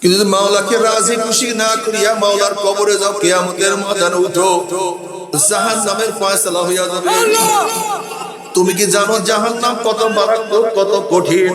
কিন্তু মাওলাকে রাজি খুশি না করিয়া মাওলার কবরে যাও, কেয়ামতের ময়দানে উঠো। জাহান নামের ফয়সালা হইয়া যাবে। তুমি কি জানো জাহান নাম কত মারাত্মক, কত কঠিন?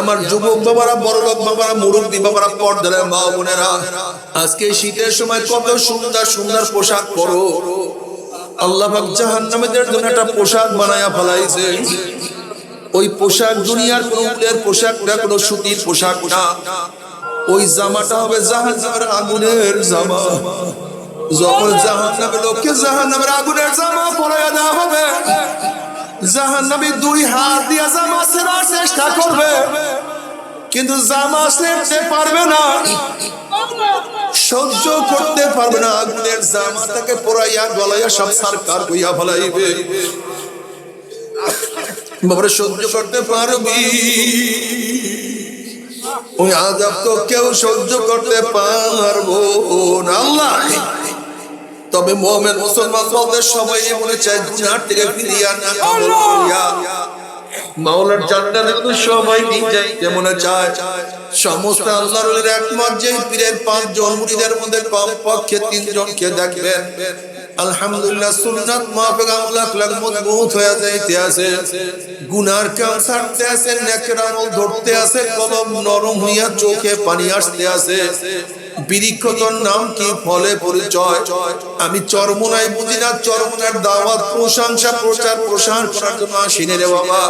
আমার যুবক বাবারা, বড় লোক বাবারা, মুরব্বী বাবারা পর্দার মা বোনেরা, আজকে শীতের সময় কত সুন্দর সুন্দর পোশাক পরো। আল্লাহ পাক জাহান্নামীদের জন্য একটা পোশাক বানায়া ফেলাইছে। ওই পোশাক দুনিয়ার কোন উলের পোশাক না, কোনো সুতির পোশাক না। ওই জামাটা হবে জাহান্নামের আগুনের জামা। যখন জাহান্নামের লোককে জাহান্নামের আগুনের জামা পরাইয়া দেওয়া হবে, জাহান্নামী দুই হাত দিয়া জামা সেরার চেষ্টা করবে। কিন্তু জামা সেরতে পারবে না, সহ্য করতে পারবে না। আগুনের জামা তাকে পরাইয়া গলাইয়া সব সরকার কইয়া ফলাইবে। বাবারে সহ্য করতে পারবি? ওই আজাব তো কেউ সহ্য করতে পারব না। আল্লাহ! তবে মোহামেন মুসলমান বলতে সবাই মনে চায় গুনার থেকে ফিরিয়া না আমল করিয়া। মাওলার জান্নাতে কিন্তু সবাই দিন যাইতে মনে চায় সমস্ত আল্লাহর একমত যে পীরের পাঁচ জন মুরিদের মধ্যে কম পক্ষে তিনজনকে দেখবেন। আলহামদুলিল্লাহ সুন্নাত মাফিক মজবুত হয়ে যাইতে আছে। গুনার কাম ছাড়তে আছে, নেকের আমল ধরতে আছে, কলম নরম হইয়া চোখে পানি আসতে আছে। বিরিক্ষতর নাম কি, ফলে পরিচয়? আমি চরমনায় বুঝি না চরমনার দাওয়াত, প্রশংসা, প্রচার প্রসার করার জন্য রে বাবা।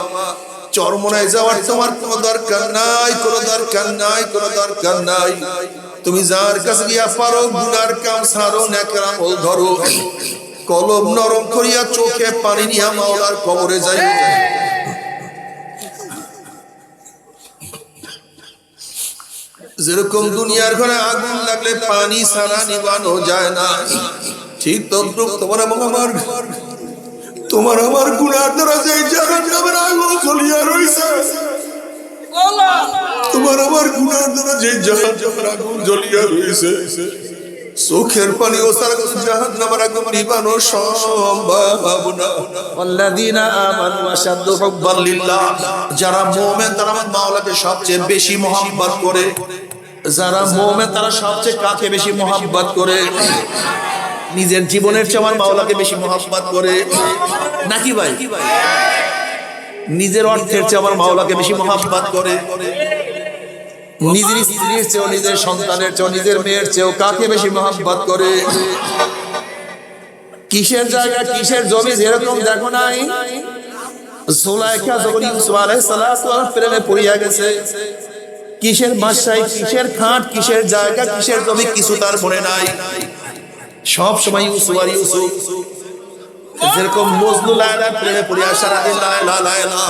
চরমনায় যাওয়ার তোমার কোনো দরকার নাই, কোনো দরকার নাই, কোনো দরকার নাই। তুমি যার কাছে গিয়া পারো, গুনার কাম সারো নেকের আমল ধরো। কলম নরম করিয়া চোখে পানি নিয়া মাওলার কবরে যাই যেরকম দুনিয়ার ঘরে আগুন লাগলে পানি সারা নিবানো যায় না। ঠিক তদ্রুপ তোমার এবং আমার তোমার আমার গুণার দ্বারা যে জাহান্নামের আগুন জ্বলিয়া রইছে। তোমার আমার দ্বারা যে আগুন জ্বলিয়া রয়েছে পানি ও আগুন যারা মুমিন তারা আমার মাওলাকে সবচেয়ে বেশি মহব্বত করে। যারা মোমে তারা সবচেয়ে কাকে বেশি মহব্বত করে? নিজের জীবনের চেয়ে আমার মাওলাকে বেশি মহব্বত করে। নাকি ভাই? নিজের অর্থের চেয়ে আমার মাওলাকে বেশি মোহাম্মত করে। নিজের স্ত্রীর চেয়েও, নিজের সন্তানের চেয়েও, নিজের মেয়ের চেয়েও কাকে বেশি মোহাম্মত করে? কিসের জায়গা, কিসের জমি যেরকম দেখো নাই? জায়গা, কিসের জমি কিছু তার মনে নাই। সব সময় ইউসুফ আর ইউসুফ যেরকম মজনু লায়লা প্রেমে পড়িয়া সারাদিন লায়লা লায়লা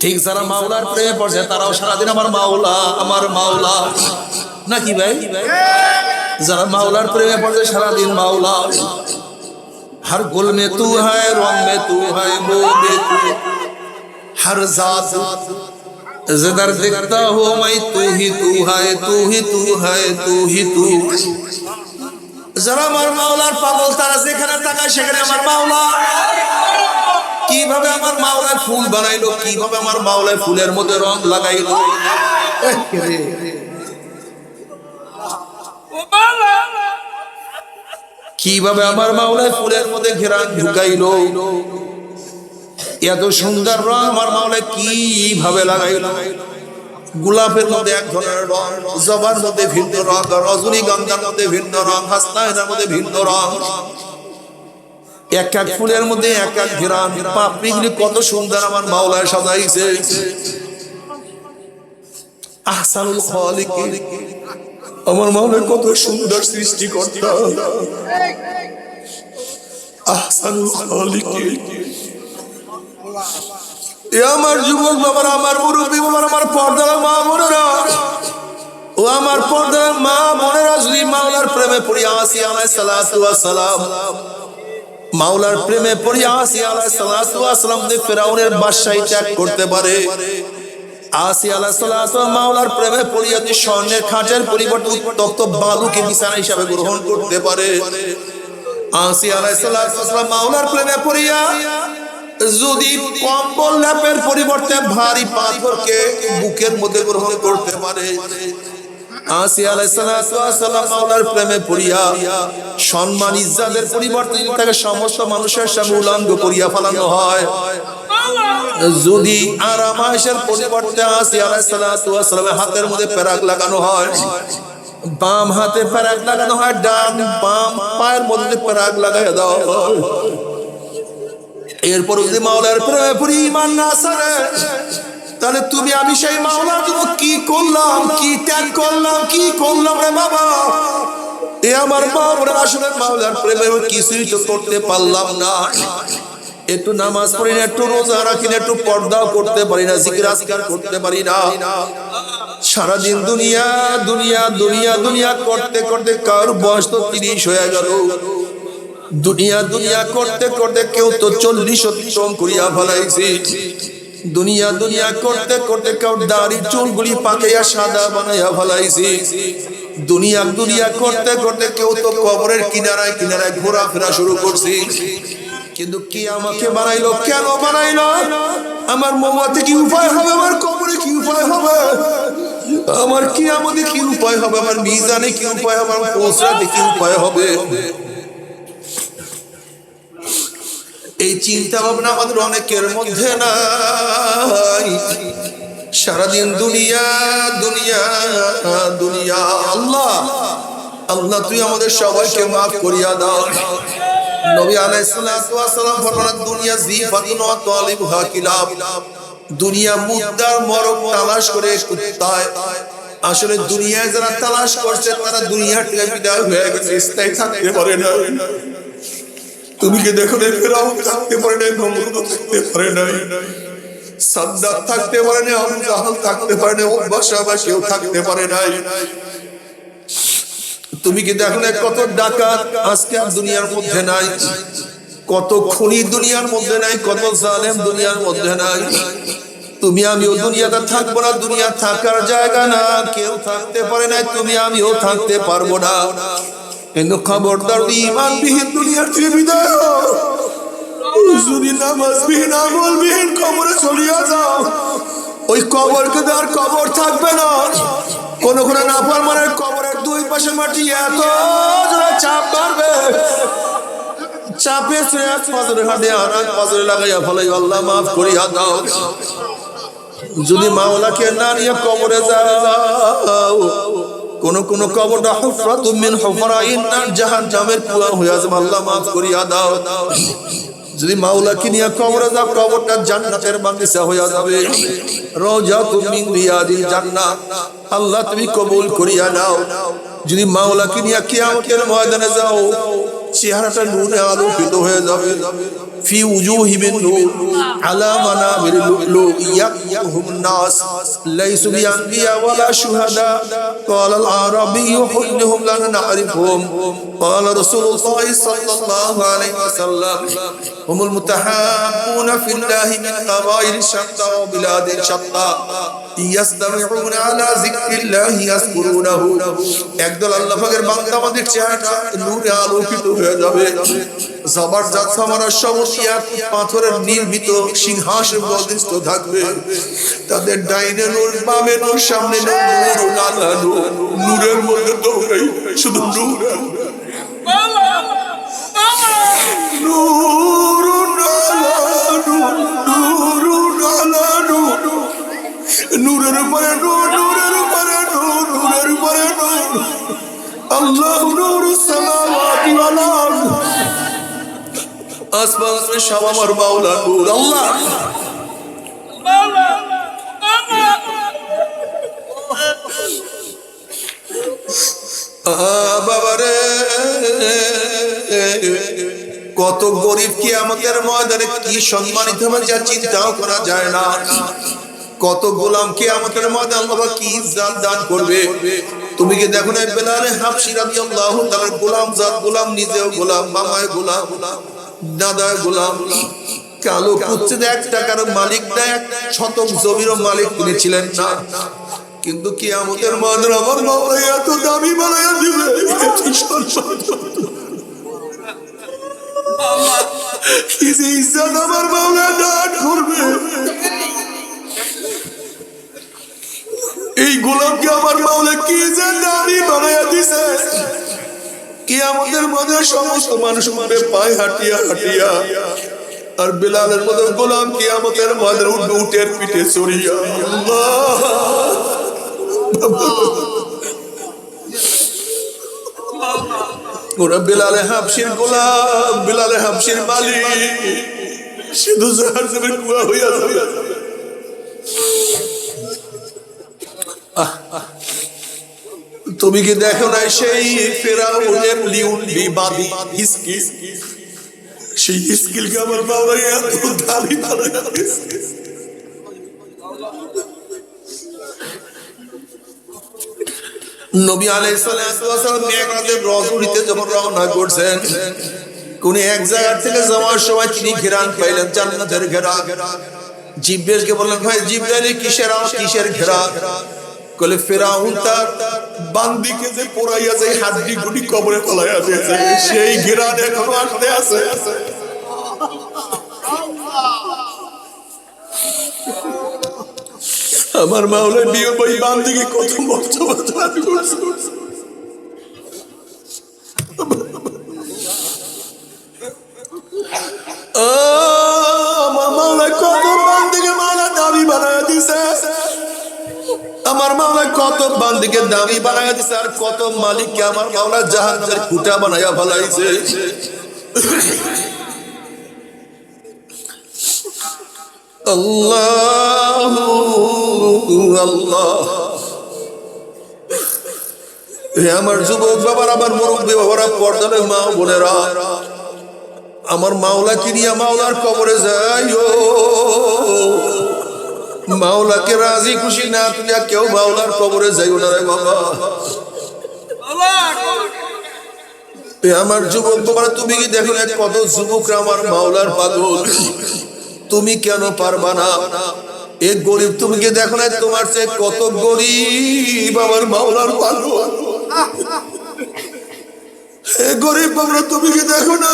ঠিক যারা মাওলার প্রেমে পড়ছে তারাও সারাদিন আমার মাওলা আমার মাওলা নাকি ভাই যারা মাওলার প্রেমে পড়ছে সারাদিন মাওলা हर गुल में तू है रंग में तू है वो में तू हर जात जिधर दिखता हो मैं तू ही तू है तू ही तू है तू ही तू যারা আমার মাওলার পাগল, তারা যেখানে তাকায় সেখানে আমার মাওলা। কীভাবে আমার মাওলায় ফুল বানাইলো, কীভাবে আমার মাওলায় ফুলের মধ্যে রং লাগাইলো। কীভাবে আমার মাওলায় ফুলের মধ্যে ঘেরান ঢুকাইলো। এত সুন্দর রং আমার মাওলায় কীভাবে লাগাইলো। গোলাপের মধ্যে এক ধরনের রং জবার মধ্যে ভিন্ন রং, রজনীগন্ধার মধ্যে ভিন্ন রং, হাসনায়নের মধ্যে ভিন্ন রং। এক এক ফুলের মধ্যে এক এক ঘেরান পাপড়িগুলি কত সুন্দর আমার মাওলায় সাজাইছে। আহসানুল খালিকিন আমার মাওলা কত সুন্দর সৃষ্টি করতে আহসানুল খালিকিন আমার যুবক বাবার, আমার মুরব্বী বাবার, আমার পর্দার মা বোনেরা। ও আমার পর্দার মা বোনেরা যদি মাওলার প্রেমে পড়িয়া আসি সালাম। মাওলার প্রেমে পড়িয়া আসি সালাতু সালাম যে ফেরাউনের ত্যাগ করতে পারে। আসি আলাহ সাল্লাহ মাওলার প্রেমে পড়িয়া যে স্বর্ণের খাঁটের পরিবর্তে উত্তপ্ত বালুকে বিছানা হিসাবে গ্রহণ করতে পারে। আসি আলাহ সাল্লাহ মাওলার প্রেমে পড়িয়া যদি কম্বল ল্যাপের পরিবর্তে ভারী পাথরকে বুকের মধ্যে গ্রহণ করতে পারে। মাওলার প্রেমে পড়িয়া সম্মান ইজ্জাদের পরিবর্তে তাকে সমস্ত মানুষের সামনে উলঙ্গ করিয়া ফেলানো হয়, যদি আরামাইশের পরিবর্তে আসি আলাইসালামের হাতের মধ্যে প্যারাক লাগানো হয়, বাম হাতে প্যারাক লাগানো হয়, ডান বাম পায়ের মধ্যে প্যারাক লাগাই দেওয়া হয়। এরপর যদি মাওলার প্রেমে পড়ি ইমান না সারে তাহলে তুমি আমি সেই মাওলার জন্য কি করলাম কি ত্যাগ করলাম কি করলাম রে বাবা? এ আমার বাবরা আসলে মাওলার প্রেমে কিছুই তো করতে পারলাম না। একটু নামাজ পড়ি না একটু রোজা রাখি না একটু পর্দাও করতে পারি না জিকির আসকার করতে পারি না। সারাদিন দুনিয়া দুনিয়া দুনিয়া দুনিয়া করতে করতে কার বয়স তো তিরিশ হয়ে গেল। দুনিয়া দুনিয়া করতে করতে কেউ তো চল্লিশ অতিক্রম করিয়া ফেলাইছে। দুনিয়া দুনিয়া করতে করতে কেউ দাড়ি চুলগুলি পাকাইয়া সাদা বানাইয়া ফেলাইছে। দুনিয়া দুনিয়া করতে করতে কেউ তো কবরের কিনারায় কিনারায় ঘোরাফেরা শুরু করছে। কিন্তু কি আমাকে বানাইলো? কেন বানাইলো? আমার মোমাতে কি উপায় হবে? আমার কবরে কি উপায় হবে? আমার কি আমাদের কি উপায় হবে? আমার মিজানে কি উপায় হবে? আমার পৌঁছাতে কি উপায় হবে? এই চিন্তা ভাবনা আমাদের অনেকের মধ্যে নাই। সারাদিন দুনিয়া দুনিয়া দুনিয়া। আল্লাহ আল্লাহ, তুই আমাদের সবাইকে মাফ করিয়া দাও। নবী আলাইহিস সালাতু ওয়াস সালাম ফরমান দুনিয়া জিফাতুন ওয়া তালিবুহা কিলাব। দুনিয়া মুদ্দার মরক তালাশ করে কুত্তায়। আসলে দুনিয়ায় যারা তালাশ করছে, তারা দুনিয়া থেকে বিদায় হয়ে গেছে, স্থায়ী থাকতে পারে না। তুমি কি দেখো না ফেরাও? থাকতে পারে নাই নমরুদ থাকতে পারে নাই। সাদ্দাত থাকতে পারে নাই আবু জাহাল থাকতে পারে নাই বা থাকতে পারে নাই। তুমি কি দেখো না কত ডাকাত আজকে আর দুনিয়ার মধ্যে নাই? কত খুনি দুনিয়ার মধ্যে নাই, কত জালেম দুনিয়ার মধ্যে নাই। তুমি আমিও দুনিয়াতে থাকব না, দুনিয়া থাকার জায়গা না, কেউ থাকতে পারে না তুমি আমিও থাকতে পারব না। কিন্তু খবরদার ইমান বিহীন দুনিয়ার থেকে বিদায়। যদি নামাজ বিহীন আমল বিহীন কবরে চলিয়া যাও। ওই কবরকে আর কবর থাকবে না। কোন কোন নাফার মানের কবরের দুই পাশে মাটি এত জোরে চাপ মারবে চাপে শ্রেয়াস পাজরে হাটে আনাক পাজরে লাগাইয়া ফলাই, আল্লাহ মাফ করিয়া দাও। যদি মাওলাকে না নিয়ে কবরে যাও কোন কোন কবরটা হুফরাতু মিন হুফরাইন নার জাহান্নামের কুয়া হয়ে যাবে আল্লাহ মাফ করিয়া দাও। যদি মাওলাকে নিয়ে কবরে যাও, কবরটা জান্নাতের বাগিচা হয়ে যাবে। রওজাতু মিন রিয়াদিল জান্নাত। আল্লাহ তুমি কবুল করিয়া নাও। যদি মাওলাকে নিয়ে কিয়ামতের ময়দানে যাও, চেহারাটা নূরে আলোকিত হয়ে যাবে। في وجوههم النور على منابر اللؤلؤ يقيهم الناس ليسوا بأنبياء ولا شهداء قال العربي حلهم لنا نعرفهم قال رسول الله صلى الله عليه وسلم هم المتحابون في الله من قبائل شتى وبلاد شتى يستمعون على ذكر الله يذكرونه একদল আল্লাহ পাকের বান্দা আমাদের চেহারাটা নূরে আলোকিত হয়ে যাবে জবরদস্ত আমার সমস্যা পাথরের নির্মিত সিংহাসন অধিষ্ঠ থাকবে। তাদের ডাইনে নূর বামে নূর সামনে নূর আলা নূর নূরের মধ্যে দৌড়াই শুধু নূর নূর। আসমান আসমান সব আমার মাওলা নূর, আল্লাহ। বাবারে, কত গরিব কি আমাদের ময়দানে কি সম্মানিত হবে যা চিন্তাও করা যায় না। কত গোলাম কে আমাদের মধ্যে আল্লাহ কি ইজ্জত দান করবে। তুমি কি দেখো না বেলালে হাফসি রাদিয়াল্লাহু তাআলা গোলাম জাত গোলাম, নিজেও গোলাম মামায় গোলাম। দাদায় গোলাম, কালো কুচ্ছেদ এক টাকার মালিক না, এক শতক জমিরও মালিক তিনি ছিলেন না। কিন্তু কি আমাদের মাদের আমার মামা এত দামি বানাইয়া দিবে এই গোলামকে আমার মাওলা কি যে দামি বানাইয়া দিছে। কি আমাদের মধ্যে সমস্ত মানুষ মানে পায়ে হাঁটিয়া হাঁটিয়া। আর বিলালের মতো গোলাম কি আমাদের মাদের উঠবে উঠের পিঠে চড়িয়া। ওরা বিলালে হাফসির গোলাম, বিলালে হাফসির মালিক। শুধু জাহার যাবে কুয়া হইয়া যাবে তুমি কি দেখো না সেই ফেরাউনের লিউন বিবাদী হিসকিল সেই হিসকিলকে আমার বাবা এত দামি বানায় দিয়েছে। নবী আলাইহিসসালাম মেঘরাজের রজনীতে যখন রওনা করছেন, কোন এক জায়গা থেকে যাওয়ার সময় তিনি ঘেরান পাইলেন জান্নাতের ঘেরা। জিব্রাইলকে বললেন, ভাই, জিব্রাইল কিসের আর কিসের ঘেরা? কলে ফেরাউন তার বান্দিকে যে পোড়াইয়া যায় হাড্ডি গুডি কবরে ফলাইয়া দিয়েছে, সেই ঘেরান এখনও আসতে আছে। আমার মাওলা বিয়ে বই বান্দিকে কত আমার মাওলা কত বান্দিকে মাওলা দাবি বানায় দিছে। আমার মাওলা কত বান্দিকে দামি বানায় দিছে আর কত মালিককে আমার মাওলা জাহান্নামের কুটা বানায়া ফলাইছে। আল্লাহ আল্লাহ। আমার যুবক বাবার, আমার পর্দারে মা বোনেরা, আমার মাওলা কিনিয়া মাওলার কবরে যাই মাওলাকে রাজি খুশি না তুলিয়া কেউ মাওলার কবরে যাইও না রে বাবা। আমার যুবক বাবারা, তুমি কি দেখো কত যুবকরা আমার মাওলার পাগল? তুমি কেন পারবা না? এ গরিব, তুমি কি দেখো না তোমার চেয়ে কত গরিব আমার মাওলার পাগল? এ গরিব বাবরা, তুমি কি দেখো না?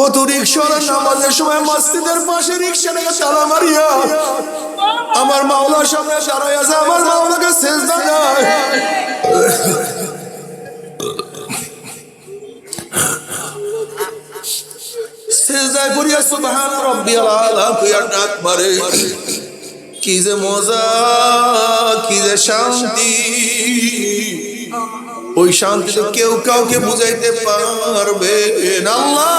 কত রিক্সাওয়ালা নামাজের সময় মসজিদের পাশে রিক্সা নিয়ে তালা মারিয়া আমার মাওলার সামনে দাঁড়াই আছে, আমার মাওলাকে শেষ কইয়া ডাক কি যে মজা, কি যে শান্তি। ওই শান্তি তো কেউ কাউকে বুঝাইতে পারবে আল্লাহ।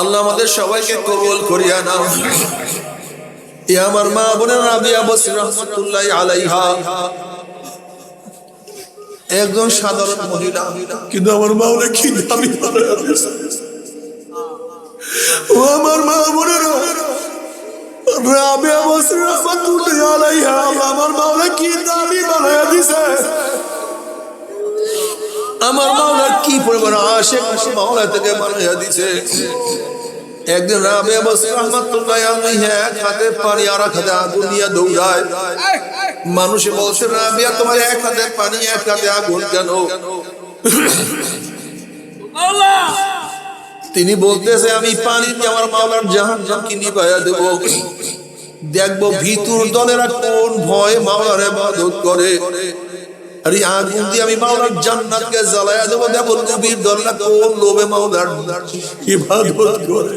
আল্লাহ আমাদের সবাইকে কবুল করিয়া নাও। এ আমার মা বোনের বসির রহমতুল্লাহ আলাইহা। একজন সাধারণ মহিলা। কিন্তু আমার মা অনেক কি দামি আমার মা বোনের বসির আমার মা অনেক কি বানায়া আমার মাওলার কি পরিমাণ আসে মাওলা থেকে বানাইয়া দিছে। একদিন রাবে বসে রহমতুল্লাহ এক হাতে পানি আর এক হাতে আগুন নিয়ে দৌড়ায়। মানুষ বলছে, রাবিয়া, তোমার এক হাতে পানি, এক হাতে আগুন কেন? তিনি বলতেছে, আমি পানি দিয়ে আমার মাওলার জাহান জামকি নিবাইয়া দেব। দেখব ভিতর দলেরা কোন ভয় মাওলার ইবাদত করে। আর, আগুন দিয়ে আমি মাওলার জান্নাতকে জ্বালায়া দেবো। দেখো নবীর দলরা কোন লোভে মাওলার ইবাদত করে।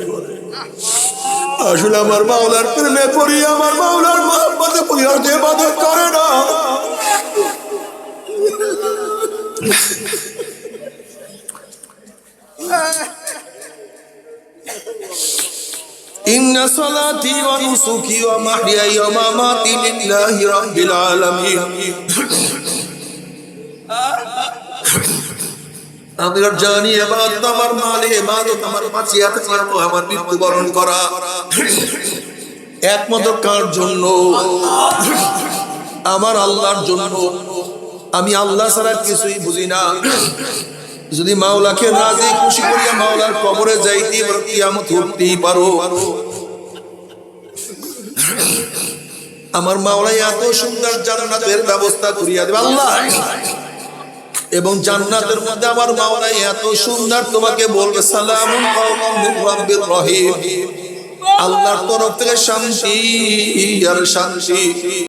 আসলে আমার মাওলার প্রেমে পড়ি, আমার মাওলার মহব্বতে পড়ি, আর ইবাদত করে না। إن صلاتي ونسكي ومحياي ومماتي لله رب العالمين আমি আর জানি এবাদত আমার মালে এবাদত আমার বাঁচিয়া থাকার পর আমার মৃত্যুবরণ করা একমাত্র কার জন্য আমার আল্লাহর জন্য আমি আল্লাহ ছাড়া কিছুই বুঝি না যদি মাওলাকে রাজি খুশি করিয়া মাওলার কবরে যাইতে পারো কিয়ামত উঠতেই পারো আমার মাওলাই এত সুন্দর জান্নাতের ব্যবস্থা করিয়া দেবে আল্লাহ। এবং জান্নাতের মধ্যে আমার মাওলাই এত সুন্দর তোমাকে বলবে রাব্বির রহিম। আল্লাহর তরফ থেকে শান্তি আর শান্তি।